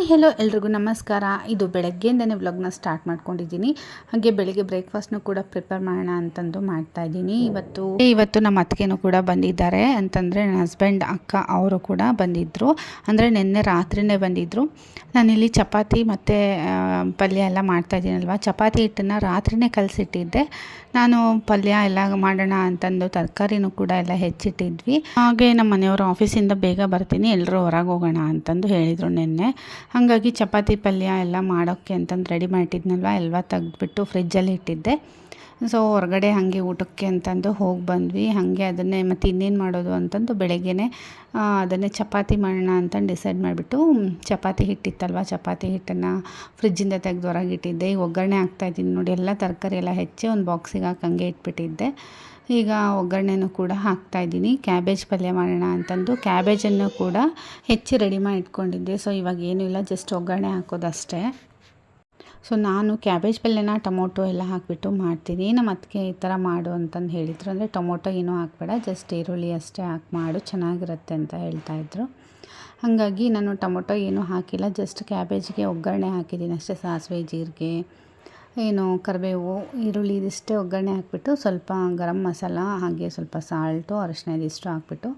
Hi hello ಎಲ್ರಿಗೂ ನಮಸ್ಕಾರ. ಇದು ಬೆಳಗ್ಗೆಯಿಂದನೇ ವ್ಲಾಗ್ನ ಸ್ಟಾರ್ಟ್ ಮಾಡ್ಕೊಂಡಿದ್ದೀನಿ. ಹಾಗೆ ಬೆಳಿಗ್ಗೆ ಬ್ರೇಕ್ಫಾಸ್ಟ್ನು ಕೂಡ ಪ್ರಿಪೇರ್ ಮಾಡೋಣ ಅಂತಂದು ಮಾಡ್ತಾ ಇದ್ದೀನಿ. ಇವತ್ತು ಇವತ್ತು ನಮ್ಮ ಅತ್ತಿಗೆನೂ ಕೂಡ ಬಂದಿದ್ದಾರೆ ಅಂತಂದರೆ ನನ್ನ ಹಸ್ಬೆಂಡ್ ಅಕ್ಕ ಅವರು ಕೂಡ ಬಂದಿದ್ದರು ಅಂದರೆ ನಿನ್ನೆ ರಾತ್ರಿನೇ ಬಂದಿದ್ದರು ನಾನಿಲ್ಲಿ ಚಪಾತಿ ಮತ್ತು ಪಲ್ಯ ಎಲ್ಲ ಮಾಡ್ತಾ ಇದ್ದೀನಲ್ವ? ಚಪಾತಿ ಹಿಟ್ಟನ್ನು ರಾತ್ರಿನೇ ಕಲಸಿಟ್ಟಿದ್ದೆ. ನಾನು ಪಲ್ಯ ಎಲ್ಲ ಮಾಡೋಣ ಅಂತಂದು ತರಕಾರಿನೂ ಕೂಡ ಎಲ್ಲ ಹೆಚ್ಚಿಟ್ಟಿದ್ವಿ. ಹಾಗೆ ನಮ್ಮ ಮನೆಯವರು ಆಫೀಸಿಂದ ಬೇಗ ಬರ್ತೀನಿ ಎಲ್ಲರೂ ಹೊರಗೆ ಹೋಗೋಣ ಅಂತಂದು ಹೇಳಿದರು ನಿನ್ನೆ. ಹಾಗಾಗಿ ಚಪಾತಿ ಪಲ್ಯ ಎಲ್ಲ ಮಾಡೋಕ್ಕೆ ಅಂತಂದು ರೆಡಿ ಮಾಡಿಟ್ಟಿದ್ನಲ್ವ ಎಲ್ಲ ತೆಗೆದುಬಿಟ್ಟು ಫ್ರಿಜ್ಜಲ್ಲಿ ಇಟ್ಟಿದ್ದೆ. ಸೊ ಹೊರಗಡೆ ಹಾಗೆ ಊಟಕ್ಕೆ ಅಂತಂದು ಹೋಗಿ ಬಂದ್ವಿ. ಹಾಗೆ ಅದನ್ನೇ ಮತ್ತು ಇನ್ನೇನು ಮಾಡೋದು ಅಂತಂದು ಬೆಳಗ್ಗೆನೇ ಅದನ್ನೇ ಚಪಾತಿ ಮಾಡೋಣ ಅಂತಂದು ಡಿಸೈಡ್ ಮಾಡಿಬಿಟ್ಟು ಚಪಾತಿ ಹಿಟ್ಟಿತ್ತಲ್ವ? ಚಪಾತಿ ಹಿಟ್ಟನ್ನು ಫ್ರಿಜ್ಜಿಂದ ತೆಗೆದು ಹೊರಗೆ ಇಟ್ಟಿದ್ದೆ. ಈಗ ಒಗ್ಗರಣೆ ಹಾಕ್ತಾಯಿದ್ದೀನಿ ನೋಡಿ, ಎಲ್ಲ ತರಕಾರಿ ಎಲ್ಲ ಹೆಚ್ಚಿ ಒಂದು ಬಾಕ್ಸಿಗೆ ಹಾಕಂಗೆ ಇಟ್ಬಿಟ್ಟಿದ್ದೆ. ಈಗ ಒಗ್ಗರಣೆನೂ ಕೂಡ ಹಾಕ್ತಾಯಿದ್ದೀನಿ ಕ್ಯಾಬೇಜ್ ಪಲ್ಯ ಮಾಡೋಣ ಅಂತಂದು ಕ್ಯಾಬೇಜನ್ನು ಕೂಡ ಹೆಚ್ಚಿ ರೆಡಿ ಮಾಡಿ ಇಟ್ಕೊಂಡಿದ್ದೆ. ಸೊ ಇವಾಗ ಏನೂ ಇಲ್ಲ ಜಸ್ಟ್ ಒಗ್ಗರಣೆ ಹಾಕೋದಷ್ಟೇ ಸೊ ನಾನು ಕ್ಯಾಬೇಜ್ ಪಲ್ಯನ, ಟೊಮೊಟೊ ಎಲ್ಲ ಹಾಕಿಬಿಟ್ಟು ಮಾಡ್ತೀನಿ. ನಮ್ಮ ಅತ್ತಿಗೆ ಈ ಥರ ಮಾಡು ಅಂತಂದು ಹೇಳಿದರು. ಅಂದರೆ ಟೊಮೊಟೊ ಏನೂ ಹಾಕ್ಬೇಡ, ಜಸ್ಟ್ ಈರುಳ್ಳಿ ಅಷ್ಟೇ ಹಾಕಿ, ಮಾಡು, ಚೆನ್ನಾಗಿರುತ್ತೆ ಅಂತ ಹೇಳ್ತಾಯಿದ್ರು ಹಾಗಾಗಿ ನಾನು ಟೊಮೊಟೊ ಏನೂ ಹಾಕಿಲ್ಲ, ಜಸ್ಟ್ ಕ್ಯಾಬೇಜ್ಗೆ ಒಗ್ಗರಣೆ ಹಾಕಿದ್ದೀನಿ ಅಷ್ಟೇ, ಸಾಸಿವೆ, ಜೀರಿಗೆ, ಏನು ಕರಿಬೇವು, ಈರುಳ್ಳಿ ಇದಿಷ್ಟೇ ಒಗ್ಗರಣೆ ಹಾಕಿಬಿಟ್ಟು ಸ್ವಲ್ಪ ಗರಂ ಮಸಾಲ, ಹಾಗೆ ಸ್ವಲ್ಪ ಸಾಲ್ಟು ಅರಶಿನ ಇದಿಷ್ಟು ಹಾಕ್ಬಿಟ್ಟು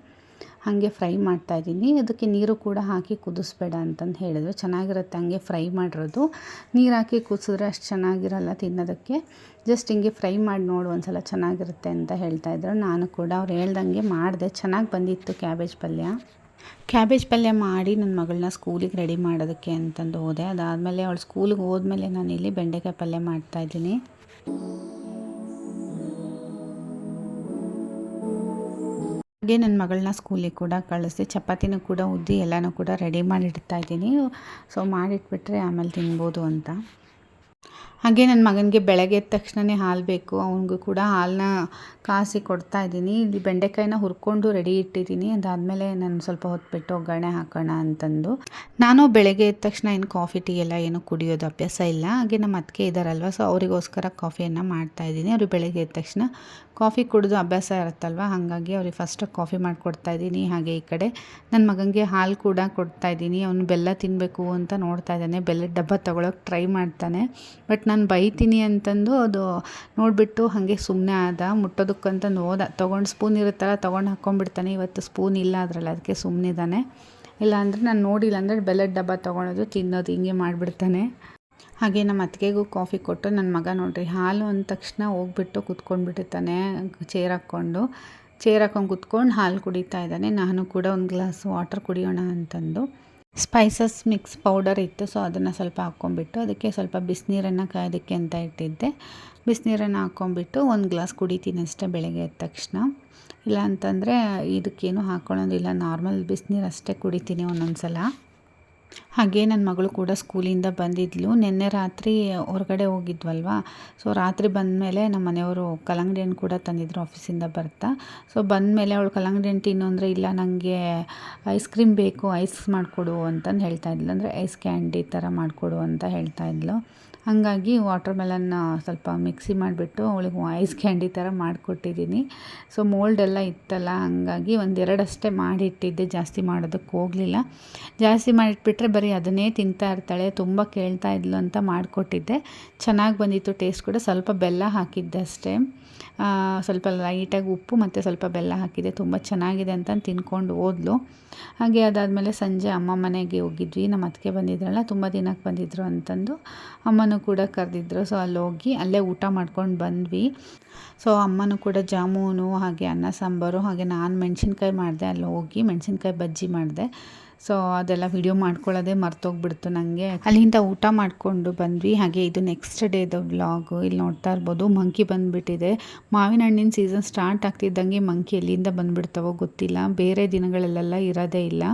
ಹಾಗೆ ಫ್ರೈ ಮಾಡ್ತಾಯಿದ್ದೀನಿ ಅದಕ್ಕೆ ನೀರು ಕೂಡ ಹಾಕಿ ಕುದಿಸ್ಬೇಡ ಅಂತಂದು ಹೇಳಿದ್ರು. ಚೆನ್ನಾಗಿರುತ್ತೆ ಹಂಗೆ ಫ್ರೈ ಮಾಡಿರೋದು. ನೀರು ಹಾಕಿ ಕುದಿಸಿದ್ರೆ ಅಷ್ಟು ಚೆನ್ನಾಗಿರಲ್ಲ ತಿನ್ನೋದಕ್ಕೆ. ಜಸ್ಟ್ ಹಿಂಗೆ ಫ್ರೈ ಮಾಡಿ ನೋಡು ಒಂದು ಸಲ ಚೆನ್ನಾಗಿರುತ್ತೆ ಅಂತ ಹೇಳ್ತಾ ಇದ್ರು. ನಾನು ಕೂಡ ಅವ್ರು ಹೇಳ್ದಂಗೆ ಮಾಡಿದೆ. ಚೆನ್ನಾಗಿ ಬಂದಿತ್ತು ಕ್ಯಾಬೇಜ್ ಪಲ್ಯ. ಕ್ಯಾಬೇಜ್ ಪಲ್ಯ ಮಾಡಿ ನನ್ನ ಮಗಳನ್ನ ಸ್ಕೂಲಿಗೆ ರೆಡಿ ಮಾಡೋದಕ್ಕೆ ಅಂತಂದು ಹೋದೆ. ಅದಾದಮೇಲೆ ಅವಳು ಸ್ಕೂಲಿಗೆ ಹೋದ್ಮೇಲೆ ನಾನು ಇಲ್ಲಿ ಬೆಂಡೆಕಾಯಿ ಪಲ್ಯ ಮಾಡ್ತಾಯಿದ್ದೀನಿ ಹಾಗೆ ನನ್ನ ಮಗಳನ್ನ ಸ್ಕೂಲಿಗೆ ಕೂಡ ಕಳಿಸಿ, ಚಪಾತಿನೂ ಕೂಡ ಉದ್ದಿ ಎಲ್ಲನೂ ಕೂಡ ರೆಡಿ ಮಾಡಿ ಇಡ್ತಾ ಇದ್ದೀನಿ. ಸೊ ಮಾಡಿಟ್ಬಿಟ್ರೆ ಆಮೇಲೆ ತಿನ್ಬೋದು ಅಂತ. ಹಾಗೆ ನನ್ನ ಮಗನಿಗೆ ಬೆಳಗ್ಗೆ ಎದ್ದ ತಕ್ಷಣವೇ ಹಾಲು ಬೇಕು. ಅವನಿಗೂ ಕೂಡ ಹಾಲನ್ನ ಕಾಸಿ ಕೊಡ್ತಾ ಇದ್ದೀನಿ. ಇಲ್ಲಿ ಬೆಂಡೆಕಾಯಿನ ಹುರ್ಕೊಂಡು ರೆಡಿ ಇಟ್ಟಿದ್ದೀನಿ. ಅದಾದಮೇಲೆ ನಾನು ಸ್ವಲ್ಪ ಹೊತ್ತು ಒಗ್ಗರಣೆ ಹಾಕೋಣ ಅಂತಂದು. ನಾನು ಬೆಳಗ್ಗೆ ಎದ್ದ ತಕ್ಷಣ ಏನು ಕಾಫಿ ಟೀ ಎಲ್ಲ ಏನು ಕುಡಿಯೋದು ಅಭ್ಯಾಸ ಇಲ್ಲ. ಹಾಗೆ ನಮ್ಮ ಅತ್ತಿಗೆ ಇದ್ದಾರಲ್ವ ಸೊ ಅವರಿಗೋಸ್ಕರ ಕಾಫಿಯನ್ನು ಮಾಡ್ತಾ ಇದ್ದೀನಿ. ಅವರು ಬೆಳಗ್ಗೆ ಎದ್ದ ತಕ್ಷಣ ಕಾಫಿ ಕುಡಿದು ಅಭ್ಯಾಸ ಇರುತ್ತಲ್ವ, ಹಾಗಾಗಿ ಅವ್ರಿಗೆ ಫಸ್ಟ್ ಕಾಫಿ ಮಾಡಿಕೊಡ್ತಾ ಇದ್ದೀನಿ. ಹಾಗೆ ಈ ಕಡೆ ನನ್ನ ಮಗನಿಗೆ ಹಾಲು ಕೂಡ ಕೊಡ್ತಾ ಇದ್ದೀನಿ. ಅವನು ಬೆಲ್ಲ ತಿನ್ನಬೇಕು ಅಂತ ನೋಡ್ತಾ ಇದ್ದಾನೆ. ಬೆಲ್ಲದ ಡಬ್ಬ ತೊಗೊಳಕ್ಕೆ ಟ್ರೈ ಮಾಡ್ತಾನೆ. ಬಟ್ ನಾನು ಬೈತೀನಿ ಅಂತಂದು ಅದು ನೋಡಿಬಿಟ್ಟು ಹಾಗೆ ಸುಮ್ಮನೆ ಆದ. ಮುಟ್ಟೋದಕ್ಕಂತ ಹೋದ ತೊಗೊಂಡು ಸ್ಪೂನ್ ಇರುತ್ತಲ್ಲ, ತೊಗೊಂಡು ಹಾಕ್ಕೊಂಡ್ಬಿಡ್ತಾನೆ ಇವತ್ತು ಸ್ಪೂನ್ ಇಲ್ಲ ಅದರಲ್ಲಿ, ಅದಕ್ಕೆ ಸುಮ್ಮನಿದ್ದಾನೆ ಇಲ್ಲಾಂದರೆ ನಾನು ನೋಡಿಲ್ಲ, ಅಂದರೆ ಬೆಲ್ಲದ ಡಬ್ಬ ತೊಗೊಳೋದು, ತಿನ್ನೋದು, ಹಿಂಗೆ ಮಾಡಿಬಿಡ್ತಾನೆ. ಹಾಗೆ ನಮ್ಮ ಅತ್ತಿಗೆಗೂ ಕಾಫಿ ಕೊಟ್ಟು ನನ್ನ ಮಗ ನೋಡಿರಿ, ಹಾಲು ಅಂದ ತಕ್ಷಣ ಹೋಗ್ಬಿಟ್ಟು ಕುತ್ಕೊಂಡ್ಬಿಟ್ಟಿರ್ತಾನೆ ಚೇರ್ ಹಾಕ್ಕೊಂಡು. ಚೇರ್ ಹಾಕೊಂಡು ಕುತ್ಕೊಂಡು ಹಾಲು ಕುಡಿತಾ ಇದ್ದಾನೆ. ನಾನು ಕೂಡ ಒಂದು ಗ್ಲಾಸ್ ವಾಟರ್ ಕುಡಿಯೋಣ ಅಂತಂದು. ಸ್ಪೈಸಸ್ ಮಿಕ್ಸ್ ಪೌಡರ್ ಇತ್ತು ಸೊ ಅದನ್ನು ಸ್ವಲ್ಪ ಹಾಕ್ಕೊಂಬಿಟ್ಟು ಅದಕ್ಕೆ ಸ್ವಲ್ಪ ಬಿಸಿನೀರನ್ನು ಕಾಯೋದಕ್ಕೆ ಅಂತ ಇಟ್ಟಿದ್ದೆ. ಬಿಸಿನೀರನ್ನು ಹಾಕ್ಕೊಂಬಿಟ್ಟು ಒಂದು ಗ್ಲಾಸ್ ಕುಡಿತೀನಿ ಅಷ್ಟೇ ಬೆಳಗ್ಗೆ ಎದ್ದ ತಕ್ಷಣ. ಇಲ್ಲ ಅಂತಂದರೆ ಇದಕ್ಕೇನು ಹಾಕ್ಕೊಳ್ಳೋದಿಲ್ಲ ನಾರ್ಮಲ್ ಬಿಸಿನೀರು ಅಷ್ಟೇ ಕುಡಿತೀನಿ ಒಂದೊಂದು ಸಲ ಹಾಗೆ ನನ್ನ ಮಗಳು ಕೂಡ ಸ್ಕೂಲಿಂದ ಬಂದಿದ್ಲು. ನಿನ್ನೆ ರಾತ್ರಿ ಹೊರಗಡೆ ಹೋಗಿದ್ವಲ್ವ? ಸೊ ರಾತ್ರಿ ಬಂದಮೇಲೆ ನಮ್ಮ ಮನೆಯವರು ಕಲ್ಲಂಗಡಿ ಹಣ್ಣು ಕೂಡ ತಂದಿದ್ರು ಆಫೀಸಿಂದ ಬರ್ತಾ. ಸೊ ಬಂದಮೇಲೆ ಅವಳು ಕಲ್ಲಂಗಡಿ ಹಣ್ಣು ತಿನ್ನು ಅಂದರೆ, ಇಲ್ಲ ನನಗೆ ಐಸ್ ಕ್ರೀಮ್ ಬೇಕು, ಐಸ್ ಮಾಡಿಕೊಡು ಅಂತಂದು ಹೇಳ್ತಾ ಇದ್ಲು. ಅಂದರೆ, ಐಸ್ ಕ್ಯಾಂಡಿ ಥರ ಮಾಡಿಕೊಡು ಅಂತ ಹೇಳ್ತಾ ಇದ್ಲು. ಹಾಗಾಗಿ ವಾಟರ್ ಮೆಲನ್ನ ಸ್ವಲ್ಪ ಮಿಕ್ಸಿ ಮಾಡಿಬಿಟ್ಟು ಅವಳಿಗೆ ಐಸ್ ಕ್ಯಾಂಡಿ ಥರ ಮಾಡಿಕೊಟ್ಟಿದ್ದೀನಿ. ಸೊ ಮೋಲ್ಡೆಲ್ಲ ಇತ್ತಲ್ಲ, ಹಾಗಾಗಿ ಒಂದೆರಡಷ್ಟೇ ಮಾಡಿಟ್ಟಿದ್ದೆ. ಜಾಸ್ತಿ ಮಾಡೋದಕ್ಕೆ ಹೋಗಲಿಲ್ಲ. ಜಾಸ್ತಿ ಮಾಡಿಟ್ಬಿಟ್ರೆ ಬರೀ ಅದನ್ನೇ ತಿಂತಾ ಇರ್ತಾಳೆ, ತುಂಬ ಕೇಳ್ತಾ ಇದ್ಲು ಅಂತ ಮಾಡಿಕೊಟ್ಟಿದ್ದೆ. ಚೆನ್ನಾಗಿ ಬಂದಿತ್ತು ಟೇಸ್ಟ್ ಕೂಡ. ಸ್ವಲ್ಪ ಬೆಲ್ಲ ಹಾಕಿದ್ದೆ ಅಷ್ಟೇ. ಸ್ವಲ್ಪ ಲೈಟಾಗಿ ಉಪ್ಪು ಮತ್ತು ಸ್ವಲ್ಪ ಬೆಲ್ಲ ಹಾಕಿದೆ ತುಂಬ ಚೆನ್ನಾಗಿದೆ ಅಂತ ತಿನ್ಕೊಂಡು ಹೋದ್ಲು. ಹಾಗೆ ಅದಾದಮೇಲೆ ಸಂಜೆ ಅಮ್ಮ ಮನೆಗೆ ಹೋಗಿದ್ವಿ. ನಮ್ಮ ಅತ್ತಿಗೆ ಬಂದಿದ್ರಲ್ಲ, ತುಂಬ ದಿನಕ್ಕೆ ಬಂದಿದ್ರು ಅಂತಂದು. ಅಮ್ಮನೂ ಕೂಡ ಕರೆದಿದ್ರು. ಸೊ, ಅಲ್ಲಿ ಹೋಗಿ ಅಲ್ಲೇ ಊಟ ಮಾಡ್ಕೊಂಡು ಬಂದ್ವಿ. ಸೊ, ಅಮ್ಮನೂ ಕೂಡ ಜಾಮೂನು ಹಾಗೆ ಅನ್ನ ಸಾಂಬಾರು ಹಾಗೆ ನಾನು ಮೆಣಸಿನ್ಕಾಯಿ ಮಾಡಿದೆ. ಅಲ್ಲಿ ಹೋಗಿ ಮೆಣಸಿನ್ಕಾಯಿ ಬಜ್ಜಿ ಮಾಡಿದೆ. ಸೊ ಅದೆಲ್ಲ ವಿಡಿಯೋ ಮಾಡ್ಕೊಳ್ಳೋದೇ ಮರ್ತೋಗ್ಬಿಡ್ತು ನನಗೆ ಅಲ್ಲಿಂದ ಊಟ ಮಾಡಿಕೊಂಡು ಬಂದ್ವಿ. ಹಾಗೆ ಇದು ನೆಕ್ಸ್ಟ್ ಡೇದು ವ್ಲಾಗು ಇಲ್ಲಿ ನೋಡ್ತಾ ಇರ್ಬೋದು ಮಂಕಿ ಬಂದುಬಿಟ್ಟಿದೆ. ಮಾವಿನ ಹಣ್ಣಿನ ಸೀಸನ್ ಸ್ಟಾರ್ಟ್ ಆಗ್ತಿದ್ದಂಗೆ ಮಂಕಿ ಎಲ್ಲಿಂದ ಬಂದುಬಿಡ್ತಾವೋ ಗೊತ್ತಿಲ್ಲ. ಬೇರೆ ದಿನಗಳಲ್ಲೆಲ್ಲ ಇರೋದೇ ಇಲ್ಲ.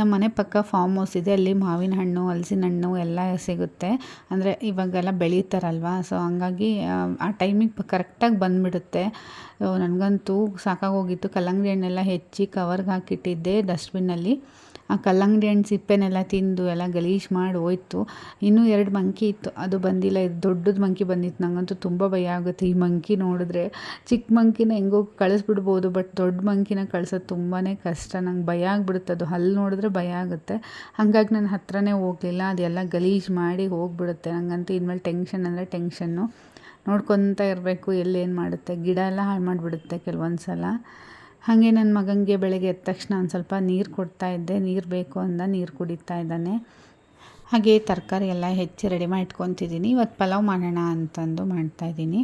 ನಮ್ಮ ಮನೆ ಪಕ್ಕ ಫಾರ್ಮ್ ಹೌಸ್ ಇದೆ. ಅಲ್ಲಿ ಮಾವಿನ ಹಣ್ಣು, ಹಲಸಿನ ಹಣ್ಣು ಎಲ್ಲ ಸಿಗುತ್ತೆ. ಅಂದರೆ ಇವಾಗೆಲ್ಲ ಬೆಳೀತಾರಲ್ವ? ಸೊ ಹಂಗಾಗಿ, ಆ ಟೈಮಿಗೆ ಕರೆಕ್ಟಾಗಿ ಬಂದುಬಿಡುತ್ತೆ. ನನಗಂತೂ ಸಾಕಾಗೋಗಿತ್ತು. ಕಲ್ಲಂಗಡಿ ಹಣ್ಣೆಲ್ಲ ಹೆಚ್ಚಿ ಕವರ್ಗೆ ಹಾಕಿಟ್ಟಿದ್ದೆ ಡಸ್ಟ್ಬಿನ್ನಲ್ಲಿ ಆ ಕಲ್ಲಂಗಡಿ ಹಣ್ಣು ಸಿಪ್ಪೆನೆಲ್ಲ ತಿಂದು ಎಲ್ಲ ಗಲೀಜು ಮಾಡಿ ಹೋಯ್ತು. ಇನ್ನೂ ಎರಡು ಮಂಕಿ ಇತ್ತು. ಅದು ಬಂದಿಲ್ಲ. ಇದು ದೊಡ್ಡದು ಮಂಕಿ ಬಂದಿತ್ತು. ನನಗಂತೂ ತುಂಬ ಭಯ ಆಗುತ್ತೆ ಈ ಮಂಕಿ ನೋಡಿದ್ರೆ. ಚಿಕ್ಕ ಮಂಕಿನ ಹೆಂಗೋ ಕಳಿಸ್ಬಿಡ್ಬೋದು, ಬಟ್ ದೊಡ್ಡ ಮಂಕಿನ ಕಳ್ಸೋದು ತುಂಬಾ ಕಷ್ಟ. ನಂಗೆ ಭಯ ಆಗ್ಬಿಡುತ್ತೆ. ಅದು ಹಲ್ಲು ನೋಡಿದ್ರೆ ಭಯ ಆಗುತ್ತೆ. ಹಾಗಾಗಿ ನಾನು ಹತ್ರನೇ ಹೋಗಲಿಲ್ಲ. ಅದೆಲ್ಲ ಗಲೀಜು ಮಾಡಿ ಹೋಗ್ಬಿಡುತ್ತೆ. ನನಗಂತೂ ಇನ್ಮೇಲೆ ಟೆನ್ಷನ್ ಅಂದರೆ ಟೆನ್ಷನ್ನು. ನೋಡ್ಕೊತಾ ಇರಬೇಕು. ಎಲ್ಲೇನು ಮಾಡುತ್ತೆ? ಗಿಡ ಎಲ್ಲ ಹಾಳು ಮಾಡಿಬಿಡುತ್ತೆ ಕೆಲವೊಂದು ಸಲ ಹಾಗೆ ನನ್ನ ಮಗನಿಗೆ ಬೆಳಗ್ಗೆ ಎದ್ದ ತಕ್ಷಣ ಒಂದು ಸ್ವಲ್ಪ ನೀರು ಕೊಡ್ತಾ ಇದ್ದೆ. ನೀರು ಬೇಕು ಅಂದ, ನೀರು ಕುಡಿತಾ ಇದ್ದಾನೆ. ಹಾಗೆ ತರಕಾರಿ ಎಲ್ಲ ಹೆಚ್ಚಿ ರೆಡಿ ಮಾಡಿ ಇವತ್ತು ಪಲಾವ್ ಮಾಡೋಣ ಅಂತಂದು ಮಾಡ್ತಾಯಿದ್ದೀನಿ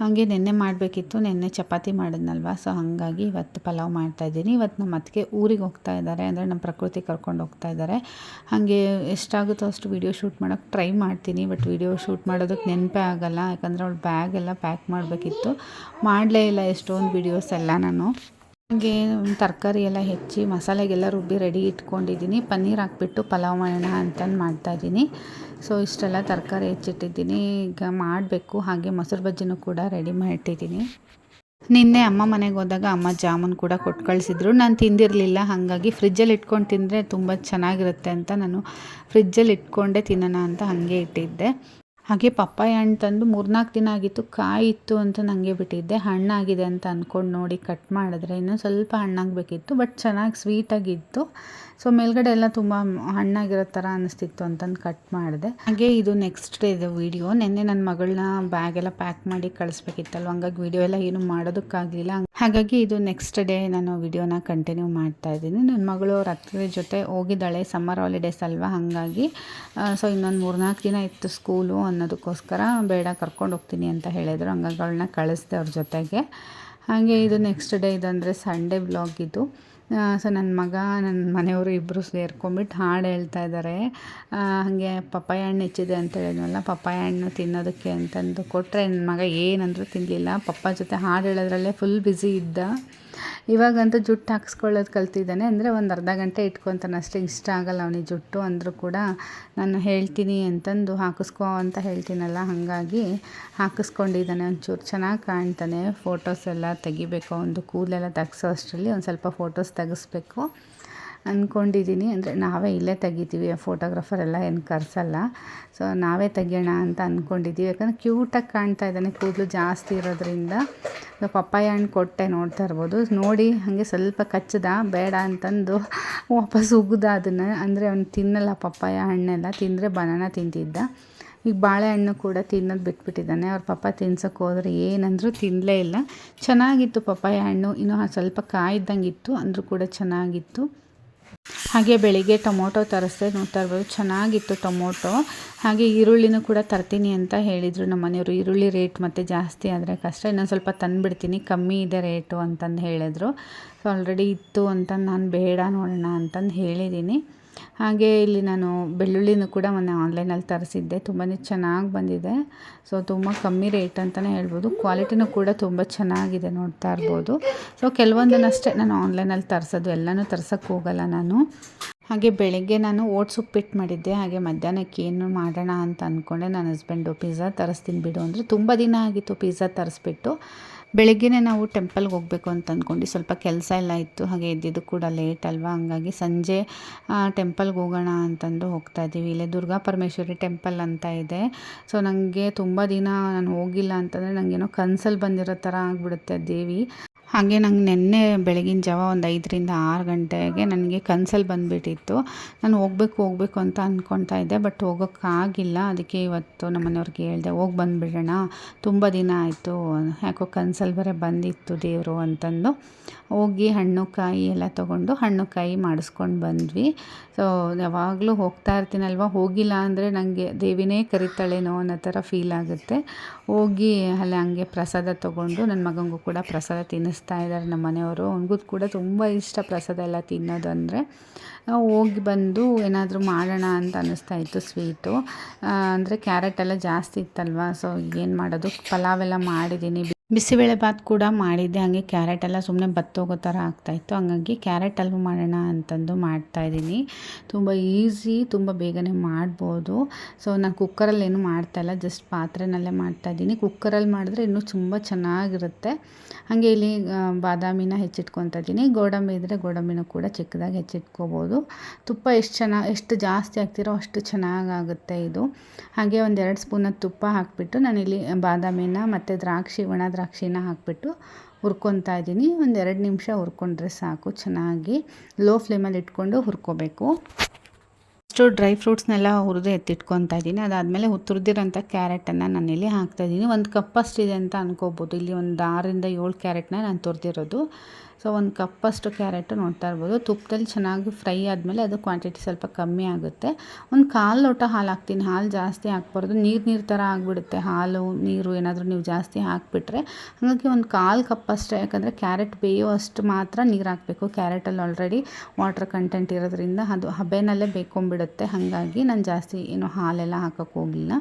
ಹಾಗೆ ನೆನ್ನೆ ಮಾಡಬೇಕಿತ್ತು. ನೆನ್ನೆ ಚಪಾತಿ ಮಾಡಿದ್ನಲ್ವ? ಸೊ ಹಾಗಾಗಿ ಇವತ್ತು ಪಲಾವ್ ಮಾಡ್ತಾಯಿದ್ದೀನಿ ಇವತ್ತು ನಮ್ಮ ಅತ್ತಿಗೆ ಊರಿಗೆ ಹೋಗ್ತಾ ಇದ್ದಾರೆ. ಅಂದರೆ ನಮ್ಮ ಪ್ರಕೃತಿ ಕರ್ಕೊಂಡು ಹೋಗ್ತಾ ಇದ್ದಾರೆ. ಹಾಗೆ ಎಷ್ಟಾಗುತ್ತೋ ಅಷ್ಟು ವೀಡಿಯೋ ಶೂಟ್ ಮಾಡೋಕ್ಕೆ ಟ್ರೈ ಮಾಡ್ತೀನಿ. ಬಟ್ ವೀಡಿಯೋ ಶೂಟ್ ಮಾಡೋದಕ್ಕೆ ನೆನಪೇ ಆಗೋಲ್ಲ. ಯಾಕಂದರೆ ಅವಳು ಬ್ಯಾಗ್ ಎಲ್ಲ ಪ್ಯಾಕ್ ಮಾಡಬೇಕಿತ್ತು. ಮಾಡಲೇ ಇಲ್ಲ ಎಷ್ಟೊಂದು ವೀಡಿಯೋಸ್ ಎಲ್ಲ ನಾನು. ಹಾಗೆ ತರಕಾರಿ ಎಲ್ಲ ಹೆಚ್ಚಿ ಮಸಾಲೆಗೆಲ್ಲ ರುಬ್ಬಿ ರೆಡಿ ಇಟ್ಕೊಂಡಿದ್ದೀನಿ. ಪನ್ನೀರ್ ಹಾಕ್ಬಿಟ್ಟು ಪಲಾವ್ ಮಾಡೋಣ ಅಂತಂದು ಮಾಡ್ತಾಯಿದ್ದೀನಿ ಸೊ ಇಷ್ಟೆಲ್ಲ ತರಕಾರಿ ಹೆಚ್ಚಿಟ್ಟಿದ್ದೀನಿ. ಈಗ ಮಾಡಬೇಕು. ಹಾಗೆ ಮೊಸರು ಬಜ್ಜಿನೂ ಕೂಡ ರೆಡಿ ಮಾಡಿಟ್ಟಿದ್ದೀನಿ. ನಿನ್ನೆ ಅಮ್ಮ ಮನೆಗೆ ಹೋದಾಗ ಅಮ್ಮ ಜಾಮೂನ್ ಕೂಡ ಕೊಟ್ಟು ಕಳಿಸಿದ್ರು. ನಾನು ತಿಂದಿರಲಿಲ್ಲ. ಹಾಗಾಗಿ ಫ್ರಿಜ್ಜಲ್ಲಿ ಇಟ್ಕೊಂಡು ತಿಂದರೆ ತುಂಬ ಚೆನ್ನಾಗಿರುತ್ತೆ ಅಂತ ನಾನು ಫ್ರಿಜ್ಜಲ್ಲಿ ಇಟ್ಕೊಂಡೇ ತಿನ್ನೋಣ ಅಂತ ಹಾಗೆ ಇಟ್ಟಿದ್ದೆ. ಹಾಗೆ ಪಪ್ಪಾಯ ಹಣ್ಣು ತಂದು ಮೂರ್ನಾಲ್ಕು ದಿನ ಆಗಿತ್ತು, ಕಾಯಿತ್ತು ಅಂತ ನನಗೆ ಬಿಟ್ಟಿದ್ದೆ. ಹಣ್ಣಾಗಿದೆ ಅಂತ ಅಂದ್ಕೊಂಡು ನೋಡಿ ಕಟ್ ಮಾಡಿದ್ರೆ ಇನ್ನೂ ಸ್ವಲ್ಪ ಹಣ್ಣಾಗಬೇಕಿತ್ತು ಬಟ್ ಚೆನ್ನಾಗಿ ಸ್ವೀಟಾಗಿತ್ತು ಸೊ ಮೇಲ್ಗಡೆ ಎಲ್ಲ ತುಂಬ ಹಣ್ಣಾಗಿರೋ ಥರ ಅನ್ನಿಸ್ತಿತ್ತು ಅಂತಂದು ಕಟ್ ಮಾಡಿದೆ. ಹಾಗೆ ಇದು ನೆಕ್ಸ್ಟ್ ಡೇ ಇದೆ ವೀಡಿಯೋ ನಿನ್ನೆ ನನ್ನ ಮಗಳನ್ನ ಬ್ಯಾಗ್ ಎಲ್ಲ ಪ್ಯಾಕ್ ಮಾಡಿ ಕಳಿಸ್ಬೇಕಿತ್ತಲ್ವ? ಹಂಗಾಗಿ ವೀಡಿಯೋ ಎಲ್ಲ ಏನು ಮಾಡೋದಕ್ಕಾಗಲಿಲ್ಲ. ಹಾಗಾಗಿ ಇದು ನೆಕ್ಸ್ಟ್ ಡೇ ನಾನು ವಿಡಿಯೋನ ಕಂಟಿನ್ಯೂ ಮಾಡ್ತಾ ಇದ್ದೀನಿ. ನನ್ನ ಮಗಳು ಅವ್ರ ಜೊತೆ ಹೋಗಿದ್ದಾಳೆ. ಸಮ್ಮರ್ ಹಾಲಿಡೇಸ್ ಅಲ್ವಾ? ಹಾಗಾಗಿ ಸೊ ಇನ್ನೊಂದು ಮೂರ್ನಾಲ್ಕು ದಿನ ಇತ್ತು ಸ್ಕೂಲು ಅನ್ನೋದಕ್ಕೋಸ್ಕರ ಬೇಡ ಕರ್ಕೊಂಡು ಹೋಗ್ತೀನಿ ಅಂತ ಹೇಳಿದರು. ಹಂಗಾಗಿ ಅವಳನ್ನ ಕಳಿಸ್ದೆ ಅವ್ರ ಜೊತೆಗೆ. ಹಾಗೆ ಇದು ನೆಕ್ಸ್ಟ್ ಡೇ ಇದಂದರೆ ಸಂಡೇ ಬ್ಲಾಗ್ ಇದು. ಸೊ ನನ್ನ ಮಗ ನನ್ನ ಮನೆಯವರು ಇಬ್ಬರು ಸೇರ್ಕೊಂಬಿಟ್ಟು ಹಾಡು ಹೇಳ್ತಾ ಇದ್ದಾರೆ ಹಾಗೆ ಪಪ್ಪಾಯ ಹಣ್ಣು ಹೆಚ್ಚಿದೆ ಅಂತ ಹೇಳಿದ್ನಲ್ಲ, ಪಪ್ಪಾಯ ಹಣ್ಣು ತಿನ್ನೋದಕ್ಕೆ ಅಂತಂದು ಕೊಟ್ಟರೆ ನನ್ನ ಮಗ ಏನಂದರೂ ತಿನ್ನಲಿಲ್ಲ ಪಪ್ಪ ಜೊತೆ ಹಾಡು ಹೇಳೋದ್ರಲ್ಲೇ ಫುಲ್ ಬ್ಯುಸಿ ಇದ್ದ. ಇವಾಗಂತೂ ಜುಟ್ಟು ಹಾಕ್ಸ್ಕೊಳ್ಳೋದು ಕಲ್ತಿದ್ದಾನೆ. ಅಂದರೆ ಒಂದು ಅರ್ಧ ಗಂಟೆ ಇಟ್ಕೊತಾನೆ ಅಷ್ಟೇ. ಇಷ್ಟ ಆಗಲ್ಲ ಅವನಿಗೆ ಜುಟ್ಟು ಅಂದರೂ ಕೂಡ ನಾನು ಹೇಳ್ತೀನಿ ಅಂತಂದು ಹಾಕಿಸ್ಕೊ ಅಂತ ಹೇಳ್ತೀನಲ್ಲ. ಹಾಗಾಗಿ ಹಾಕಿಸ್ಕೊಂಡಿದ್ದಾನೆ ಒಂಚೂರು. ಚೆನ್ನಾಗಿ ಕಾಣ್ತಾನೆ. ಫೋಟೋಸ್ ಎಲ್ಲ ತೆಗಿಬೇಕು. ಒಂದು ಕೂದಲೆಲ್ಲ ತೆಗ್ಸೋ ಅಷ್ಟರಲ್ಲಿ ಒಂದು ಸ್ವಲ್ಪ ಫೋಟೋಸ್ ತೆಗೆಸ್ಬೇಕು. ಅಂದ್ಕೊಂಡಿದ್ದೀನಿ ಅಂದರೆ ನಾವೇ ಇಲ್ಲೇ ತೆಗಿತೀವಿ ಫೋಟೋಗ್ರಾಫರ್ ಎಲ್ಲ ಏನು ಕರ್ಸಲ್ಲ. ಸೊ ನಾವೇ ತೆಗಿಯೋಣ ಅಂತ ಅಂದ್ಕೊಂಡಿದ್ದೀವಿ ಯಾಕಂದರೆ ಕ್ಯೂಟಾಗಿ ಕಾಣ್ತಾ ಇದ್ದಾನೆ, ಕೂದಲು ಜಾಸ್ತಿ ಇರೋದ್ರಿಂದ. ಪಪ್ಪಾಯ ಹಣ್ಣು ಕೊಟ್ಟೆ ನೋಡ್ತಾ ಇರ್ಬೋದು. ನೋಡಿ, ಹಾಗೆ ಸ್ವಲ್ಪ ಕಚ್ಚದ, ಬೇಡ ಅಂತಂದು ವಾಪಸ್ ಉಗ್ದ ಅದನ್ನು. ಅಂದರೆ ಅವ್ನು ತಿನ್ನಲ್ಲ ಪಪ್ಪಾಯ ಹಣ್ಣೆಲ್ಲ, ತಿಂದರೆ ಬನಾನ ತಿಂತಿದ್ದ. ಈಗ ಬಾಳೆಹಣ್ಣು ಕೂಡ ತಿನ್ನೋದು ಬಿಟ್ಬಿಟ್ಟಿದ್ದಾನೆ. ಅವ್ರ ಪಪ್ಪ ತಿನ್ಸೋಕ್ಕೆ ಹೋದ್ರೆ ಏನಂದರೂ ತಿನ್ನಲೇ ಇಲ್ಲ. ಚೆನ್ನಾಗಿತ್ತು ಪಪ್ಪಾಯ ಹಣ್ಣು. ಇನ್ನೂ ಸ್ವಲ್ಪ ಕಾಯ್ದಂಗೆ ಇತ್ತು, ಅಂದರೂ ಕೂಡ ಚೆನ್ನಾಗಿತ್ತು. ಹಾಗೆ ಬೆಳಿಗ್ಗೆ ಟೊಮೊಟೊ ತರಿಸ್ದೆ ನೋಡ್ತಾ ಇರ್ಬೋದು ಚೆನ್ನಾಗಿತ್ತು ಟೊಮೊಟೊ. ಹಾಗೆ ಈರುಳ್ಳಿನೂ ಕೂಡ ತರ್ತೀನಿ ಅಂತ ಹೇಳಿದರು ನಮ್ಮ ಮನೆಯವರು. ಈರುಳ್ಳಿ ರೇಟ್ ಮತ್ತು ಜಾಸ್ತಿ ಆದರೆ ಕಷ್ಟ. ಇನ್ನೊಂದು ಸ್ವಲ್ಪ ತಂದುಬಿಡ್ತೀನಿ. ಕಮ್ಮಿ ಇದೆ ರೇಟು ಅಂತಂದು ಹೇಳಿದ್ರು. ಸೊ ಆಲ್ರೆಡಿ ಇತ್ತು ಅಂತ ನಾನು ಬೇಡ ನೋಡೋಣ ಅಂತಂದು ಹೇಳಿದ್ದೀನಿ ಹಾಗೆ ಇಲ್ಲಿ ನಾನು ಬೆಳ್ಳುಳ್ಳಿನೂ ಕೂಡ ಮೊನ್ನೆ ಆನ್ಲೈನಲ್ಲಿ ತರಿಸಿದ್ದೆ. ತುಂಬಾ ಚೆನ್ನಾಗಿ ಬಂದಿದೆ. ಸೊ ತುಂಬ ಕಮ್ಮಿ ರೇಟ್ ಅಂತಲೇ ಹೇಳ್ಬೋದು. ಕ್ವಾಲಿಟಿನೂ ಕೂಡ ತುಂಬ ಚೆನ್ನಾಗಿದೆ ನೋಡ್ತಾ ಇರ್ಬೋದು. ಸೊ ಕೆಲವೊಂದನ್ನಷ್ಟೇ ನಾನು ಆನ್ಲೈನಲ್ಲಿ ತರಿಸೋದು. ಎಲ್ಲನೂ ತರ್ಸೋಕ್ಕೆ ಹೋಗಲ್ಲ ನಾನು. ಹಾಗೆ ಬೆಳಗ್ಗೆ ನಾನು ಓಟ್ಸ್ ಉಪ್ಪಿಟ್ಟು ಮಾಡಿದ್ದೆ. ಹಾಗೆ ಮಧ್ಯಾಹ್ನಕ್ಕೆ ಏನು ಮಾಡೋಣ ಅಂತ ಅಂದ್ಕೊಂಡೆ ನನ್ನ ಹಸ್ಬೆಂಡು ಪಿಜ್ಜಾ ತರಿಸ್ತೀನಿ ಬಿಡು. ಅಂದರೆ ತುಂಬ ದಿನ ಆಗಿತ್ತು ಪಿಜ್ಜಾ ತರಿಸ್ಬಿಟ್ಟು. ಬೆಳಗ್ಗೆನೇ ನಾವು ಟೆಂಪಲ್ಗೆ ಹೋಗಬೇಕು ಅಂತ ಅಂದ್ಕೊಂಡು ಸ್ವಲ್ಪ ಕೆಲಸ ಎಲ್ಲ ಇತ್ತು, ಹಾಗೆ ಇದ್ದಿದ್ದು ಕೂಡ ಲೇಟ್ ಅಲ್ವಾ? ಹಂಗಾಗಿ ಸಂಜೆ ಟೆಂಪಲ್ಗೆ ಹೋಗೋಣ ಅಂತಂದು ಹೋಗ್ತಾ ಇದ್ದೀವಿ. ಇಲ್ಲೇ ದುರ್ಗಾ ಪರಮೇಶ್ವರಿ ಟೆಂಪಲ್ ಅಂತ ಇದೆ. ಸೊ ನನಗೆ ತುಂಬ ದಿನ ನಾನು ಹೋಗಿಲ್ಲ ಅಂತಂದರೆ ನನಗೇನೋ ಕನ್ಸಲ್ಲಿ ಬಂದಿರೋ ಥರ ಆಗಿಬಿಡುತ್ತೆ ದೇವಿ. ಹಾಗೆ ನಂಗೆ ನಿನ್ನೆ ಬೆಳಗಿನ ಜಾವ ಒಂದು ಐದರಿಂದ ಆರು ಗಂಟೆಗೆ ನನಗೆ ಕನ್ಸಲ್ಲಿ ಬಂದುಬಿಟ್ಟಿತ್ತು. ನಾನು ಹೋಗ್ಬೇಕು ಹೋಗ್ಬೇಕು ಅಂತ ಅಂದ್ಕೊತಾ ಇದ್ದೆ, ಬಟ್ ಹೋಗೋಕ್ಕಾಗಿಲ್ಲ ಅದಕ್ಕೆ ಇವತ್ತು ನಮ್ಮ ಮನೆಯವ್ರಿಗೆ ಹೇಳಿದೆ, ಹೋಗಿ ಬಂದುಬಿಡೋಣ. ತುಂಬ ದಿನ ಆಯಿತು. ಯಾಕೋ ಕನ್ಸಲ್ಲಿ ಬರೇ ಬಂದಿತ್ತು ದೇವರು ಅಂತಂದು. ಹೋಗಿ ಹಣ್ಣು ಕಾಯಿ ಎಲ್ಲ ತೊಗೊಂಡು ಹಣ್ಣು ಕಾಯಿ ಮಾಡಿಸ್ಕೊಂಡು ಬಂದ್ವಿ. ಸೊ ಯಾವಾಗಲೂ ಹೋಗ್ತಾ ಇರ್ತೀನಲ್ವ? ಹೋಗಿಲ್ಲ ಅಂದರೆ ನನಗೆ ದೇವಿನೇ ಕರಿತಾಳೇನೋ ಅನ್ನೋ ಥರ ಫೀಲ್ ಆಗುತ್ತೆ. ಹೋಗಿ ಅಲ್ಲಿ ಹಂಗೆ ಪ್ರಸಾದ ತೊಗೊಂಡು ನನ್ನ ಮಗನಿಗೂ ಕೂಡ ಪ್ರಸಾದ ತಿನ್ನಿಸ್ತಾ ಇದ್ದಾರೆ ನಮ್ಮ ಮನೆಯವರು. ಅವ್ನಿಗೂ ಕೂಡ ತುಂಬ ಇಷ್ಟ ಪ್ರಸಾದ ಎಲ್ಲ ತಿನ್ನೋದು ಅಂದರೆ. ಹೋಗಿ ಬಂದು ಏನಾದರೂ ಮಾಡೋಣ ಅಂತ ಅನ್ನಿಸ್ತಾ ಇತ್ತು ಸ್ವೀಟು. ಅಂದರೆ ಕ್ಯಾರೆಟ್ ಎಲ್ಲ ಜಾಸ್ತಿ ಇತ್ತಲ್ವ? ಸೊ ಏನು ಮಾಡೋದು? ಪಲಾವೆಲ್ಲ ಮಾಡಿದ್ದೀನಿ. ಬಿಸಿಬೇಳೆಭಾತ್ ಕೂಡ ಮಾಡಿದ್ದೆ. ಹಾಗೆ ಕ್ಯಾರೆಟ್ ಎಲ್ಲ ಸುಮ್ಮನೆ ಬತ್ತೋಗೋ ಥರ ಆಗ್ತಾಯಿತ್ತು ಹಂಗಾಗಿ ಕ್ಯಾರೆಟ್ ಹಲ್ವ ಮಾಡೋಣ ಅಂತಂದು ಮಾಡ್ತಾಯಿದ್ದೀನಿ ತುಂಬ ಈಸಿ, ತುಂಬ ಬೇಗನೆ ಮಾಡ್ಬೋದು. ಸೊ ನಾನು ಕುಕ್ಕರಲ್ಲಿ ಏನು ಮಾಡ್ತಾಯಿಲ್ಲ ಜಸ್ಟ್ ಪಾತ್ರೆನಲ್ಲೇ ಮಾಡ್ತಾಯಿದ್ದೀನಿ ಕುಕ್ಕರಲ್ಲಿ ಮಾಡಿದ್ರೆ ಇನ್ನೂ ತುಂಬ ಚೆನ್ನಾಗಿರುತ್ತೆ. ಹಾಗೆ ಇಲ್ಲಿ ಬಾದಾಮಿನ ಹೆಚ್ಚಿಟ್ಕೊತಾ ಇದ್ದೀನಿ. ಗೋಡಂಬಿ ಇದ್ದರೆ ಗೋಡಂಬಿನ ಕೂಡ ಚಿಕ್ಕದಾಗಿ ಹೆಚ್ಚಿಟ್ಕೋಬೋದು. ತುಪ್ಪ ಎಷ್ಟು ಚೆನ್ನಾಗಿ ಎಷ್ಟು ಜಾಸ್ತಿ ಹಾಕ್ತಿರೋ ಅಷ್ಟು ಚೆನ್ನಾಗಾಗುತ್ತೆ ಇದು. ಹಾಗೆ ಒಂದೆರಡು ಸ್ಪೂನ ತುಪ್ಪ ಹಾಕಿಬಿಟ್ಟು ನಾನಿಲ್ಲಿ ಬಾದಾಮಿನ ಮತ್ತು ದ್ರಾಕ್ಷಿ ಒಣ ದ್ರಾಕ್ಷಿನ ಹಾಕಿಬಿಟ್ಟು ಹುರ್ಕೊತಾ ಇದ್ದೀನಿ. ಒಂದು ಎರಡು ನಿಮಿಷ ಹುರ್ಕೊಂಡ್ರೆ ಸಾಕು. ಚೆನ್ನಾಗಿ ಲೋ ಫ್ಲೇಮಲ್ಲಿ ಇಟ್ಕೊಂಡು ಹುರ್ಕೋಬೇಕು. ಅಷ್ಟು ಡ್ರೈ ಫ್ರೂಟ್ಸ್ನೆಲ್ಲ ಹುರಿದು ಎತ್ತಿಟ್ಕೊತಾ ಇದ್ದೀನಿ. ಅದಾದಮೇಲೆ ತುರಿದಿರೋಂಥ ಕ್ಯಾರೆಟನ್ನು ಹಾಕ್ತಾ ಹಾಕ್ತಾಯಿದ್ದೀನಿ ಒಂದು ಕಪ್ಪಷ್ಟಿದೆ ಅಂತ ಅನ್ಕೋಬೋದು. ಇಲ್ಲಿ ಒಂದು ಆರರಿಂದ ಏಳು ಕ್ಯಾರೆಟ್ನ ನಾನು ತುರಿದಿರೋದು. ಸೊ ಒಂದು ಕಪ್ಪಷ್ಟು ಕ್ಯಾರೆಟು ನೋಡ್ತಾ ಇರ್ಬೋದು. ತುಪ್ಪದಲ್ಲಿ ಚೆನ್ನಾಗಿ ಫ್ರೈ ಆದಮೇಲೆ ಅದು ಕ್ವಾಂಟಿಟಿ ಸ್ವಲ್ಪ ಕಮ್ಮಿ ಆಗುತ್ತೆ. ಒಂದು ಕಾಲು ಲೋಟ ಹಾಲು ಹಾಕ್ತೀನಿ. ಹಾಲು ಜಾಸ್ತಿ ಹಾಕ್ಬಾರ್ದು. ನೀರು ನೀರು ಥರ ಆಗಿಬಿಡುತ್ತೆ. ಹಾಲು, ನೀರು ಏನಾದರೂ ನೀವು ಜಾಸ್ತಿ ಹಾಕಿಬಿಟ್ರೆ. ಹಾಗಾಗಿ ಒಂದು ಕಾಲು ಕಪ್ಪಷ್ಟೇ ಯಾಕಂದರೆ ಕ್ಯಾರೆಟ್ ಬೇಯೋ ಅಷ್ಟು ಮಾತ್ರ ನೀರು ಹಾಕಬೇಕು. ಕ್ಯಾರೆಟಲ್ಲಿ ಆಲ್ರೆಡಿ ವಾಟರ್ ಕಂಟೆಂಟ್ ಇರೋದ್ರಿಂದ ಅದು ಹಬೆನಲ್ಲೇ ಬೇಕೊಂಬಿಡುತ್ತೆ ಹಾಗಾಗಿ ನಾನು ಜಾಸ್ತಿ ಏನು ಹಾಲೆಲ್ಲ ಹಾಕೋಕ್ಕೆ ಹೋಗಿಲ್ಲ.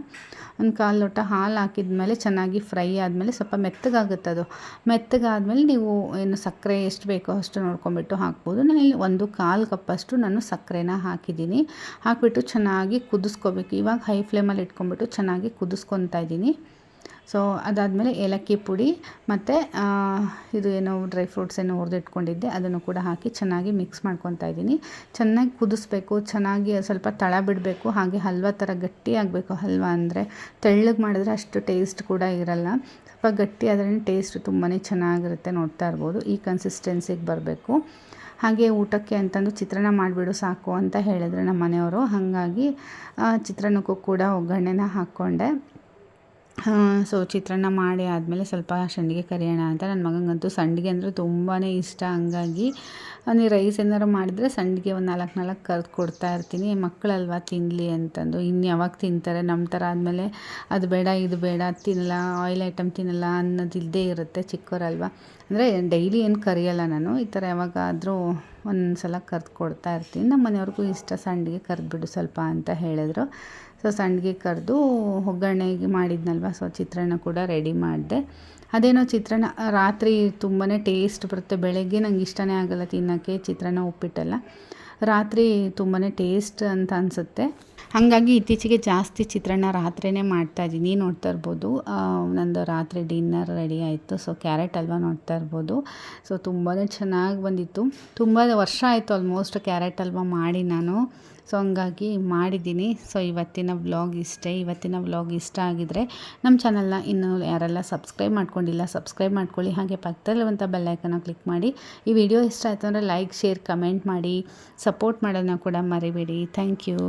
ಒಂದು ಕಾಲು ಲೋಟ ಹಾಲು ಹಾಕಿದ ಮೇಲೆ ಚೆನ್ನಾಗಿ ಫ್ರೈ ಆದಮೇಲೆ ಸ್ವಲ್ಪ ಮೆತ್ತಗಾಗುತ್ತೆ ಅದು. ಮೆತ್ತಗಾದ್ಮೇಲೆ ನೀವು ಏನು ಸಕ್ಕರೆ ಎಷ್ಟು ಬೇಕೋ ಅಷ್ಟು ನೋಡ್ಕೊಂಬಿಟ್ಟು ಹಾಕ್ಬೋದು. ನಾನು ಇಲ್ಲಿ ಒಂದು ಕಾಲು ಕಪ್ಪಷ್ಟು ನಾನು ಸಕ್ಕರೆನ ಹಾಕಿದ್ದೀನಿ. ಹಾಕಿಬಿಟ್ಟು ಚೆನ್ನಾಗಿ ಕುದಿಸ್ಕೋಬೇಕು. ಇವಾಗ ಹೈ ಫ್ಲೇಮಲ್ಲಿ ಇಟ್ಕೊಂಬಿಟ್ಟು ಚೆನ್ನಾಗಿ ಕುದಿಸ್ಕೊತಾ ಇದ್ದೀನಿ. ಸೊ ಅದಾದಮೇಲೆ ಏಲಕ್ಕಿ ಪುಡಿ ಮತ್ತು ಇದು ಏನೋ ಡ್ರೈ ಫ್ರೂಟ್ಸ್ ಏನೋ ಹುರಿದಿಟ್ಕೊಂಡಿದ್ದೆ, ಅದನ್ನು ಕೂಡ ಹಾಕಿ ಚೆನ್ನಾಗಿ ಮಿಕ್ಸ್ ಮಾಡ್ಕೊತಾ ಇದ್ದೀನಿ. ಚೆನ್ನಾಗಿ ಕುದಿಸ್ಬೇಕು, ಚೆನ್ನಾಗಿ ಸ್ವಲ್ಪ ತಳ ಬಿಡಬೇಕು, ಹಾಗೆ ಹಲ್ವಾ ಥರ ಗಟ್ಟಿ ಆಗಬೇಕು. ಹಲ್ವ ಅಂದರೆ ತೆಳ್ಳಗೆ ಮಾಡಿದ್ರೆ ಅಷ್ಟು ಟೇಸ್ಟ್ ಕೂಡ ಇರಲ್ಲ. ಸ್ವಲ್ಪ ಗಟ್ಟಿ ಆದ್ರೆ ಟೇಸ್ಟ್ ತುಂಬಾ ಚೆನ್ನಾಗಿರುತ್ತೆ ನೋಡ್ತಾ ಇರ್ಬೋದು, ಈ ಕನ್ಸಿಸ್ಟೆನ್ಸಿಗೆ ಬರಬೇಕು. ಹಾಗೆ ಊಟಕ್ಕೆ ಅಂತಂದು ಚಿತ್ರಾನ್ನ ಮಾಡಿಬಿಡು ಸಾಕು ಅಂತ ಹೇಳಿದ್ರು ನಮ್ಮ ಮನೆಯವರು ಹಾಗಾಗಿ ಚಿತ್ರಾನ್ನಕ್ಕೂ ಕೂಡ ಒಗ್ಗರಣೆನ ಹಾಕ್ಕೊಂಡೆ. ಸೊ ಚಿತ್ರಾನ್ನ ಮಾಡಿ ಆದಮೇಲೆ ಸ್ವಲ್ಪ ಸಂಡಿಗೆ ಕರಿಯೋಣ ಅಂತ. ನನ್ನ ಮಗನಿಗಂತೂ ಸಂಡಿಗೆ ಅಂದರೆ ತುಂಬಾ ಇಷ್ಟ. ಹಂಗಾಗಿ ನೀವು ರೈಸ್ ಏನಾರು ಮಾಡಿದರೆ ಸಂಡಿಗೆ ಒಂದು ನಾಲ್ಕು ನಾಲ್ಕು ಕರೆದು ಕೊಡ್ತಾ ಇರ್ತೀನಿ. ಮಕ್ಕಳಲ್ವಾ ತಿನ್ನಲಿ ಅಂತಂದು. ಇನ್ನು ಯಾವಾಗ ತಿಂತಾರೆ? ನಮ್ಮ ಥರ ಆದಮೇಲೆ ಅದು ಬೇಡ, ಇದು ಬೇಡ ತಿನ್ನಲ್ಲ ಆಯಿಲ್ ಐಟಮ್ ತಿನ್ನಲ್ಲ ಅನ್ನೋದು ಇಲ್ಲದೇ ಇರುತ್ತೆ ಚಿಕ್ಕವರಲ್ವ ಅಂದರೆ ಡೈಲಿ ಏನು ಕರೆಯಲ್ಲ ನಾನು. ಈ ಥರ ಯಾವಾಗಾದರೂ ಒಂದು ಸಲ ಕರೆದು ಕೊಡ್ತಾ ಇರ್ತೀನಿ. ನಮ್ಮ ಮನೆಯವ್ರಿಗೂ ಇಷ್ಟ ಸಂಡಿಗೆ ಕರೆದುಬಿಡು ಸ್ವಲ್ಪ ಅಂತ ಹೇಳಿದ್ರು. ಸೊ ಸಂಡಿಗೆ ಕರೆದು ಒಗ್ಗರಣೆಗೆ ಮಾಡಿದ್ನಲ್ವ, ಸೊ ಚಿತ್ರಾನ್ನ ಕೂಡ ರೆಡಿ ಮಾಡಿದೆ. ಅದೇನೋ ಚಿತ್ರಾನ್ನ, ರಾತ್ರಿ ತುಂಬಾ ಟೇಸ್ಟ್ ಬರುತ್ತೆ, ಬೆಳಗ್ಗೆ ನಂಗೆ ಇಷ್ಟನೇ ಆಗಲ್ಲ ತಿನ್ನೋಕ್ಕೆ, ಚಿತ್ರಾನ್ನ ಉಪ್ಪಿಟ್ಟೆಲ್ಲ. ರಾತ್ರಿ ತುಂಬಾ ಟೇಸ್ಟ್ ಅಂತ ಅನಿಸುತ್ತೆ. ಹಾಗಾಗಿ ಇತ್ತೀಚೆಗೆ ಜಾಸ್ತಿ ಚಿತ್ರಾನ್ನ ರಾತ್ರಿನೇ ಮಾಡ್ತಾ ಇದ್ದೀನಿ. ನೋಡ್ತಾ ಇರ್ಬೋದು. ನಂದು ರಾತ್ರಿ ಡಿನ್ನರ್ ರೆಡಿ ಆಯಿತು, ಸೊ ಕ್ಯಾರೆಟ್ ಹಲ್ವ ನೋಡ್ತಾ ಇರ್ಬೋದು. ಸೊ ತುಂಬಾ ಚೆನ್ನಾಗಿ ಬಂದಿತ್ತು. ತುಂಬ ವರ್ಷ ಆಯಿತು ಆಲ್ಮೋಸ್ಟ್ ಕ್ಯಾರೆಟ್ ಹಲ್ವಾ ಮಾಡಿ ನಾನು. ಸೊ ಹಂಗಾಗಿ ಮಾಡಿದ್ದೀನಿ. ಸೊ ಇವತ್ತಿನ ವ್ಲಾಗ್ ಇಷ್ಟೇ. ಇವತ್ತಿನ ವ್ಲಾಗ್ ಇಷ್ಟ ಆಗಿದ್ರೆ ನಮ್ಮ ಚಾನಲ್ನ ಇನ್ನೂ ಯಾರೆಲ್ಲ ಸಬ್ಸ್ಕ್ರೈಬ್ ಮಾಡ್ಕೊಂಡಿಲ್ಲ, ಸಬ್ಸ್ಕ್ರೈಬ್ ಮಾಡ್ಕೊಳ್ಳಿ. ಹಾಗೆ ಪಕ್ಕದಲ್ಲಿರುವಂಥ ಬೆಲ್ಲೈಕನ್ನ ಕ್ಲಿಕ್ ಮಾಡಿ. ಈ ವಿಡಿಯೋ ಇಷ್ಟ ಆಯಿತು ಅಂದರೆ ಲೈಕ್, ಶೇರ್, ಕಮೆಂಟ್ ಮಾಡಿ. ಸಪೋರ್ಟ್ ಮಾಡೋದನ್ನ ಕೂಡ ಮರಿಬೇಡಿ. Thank you.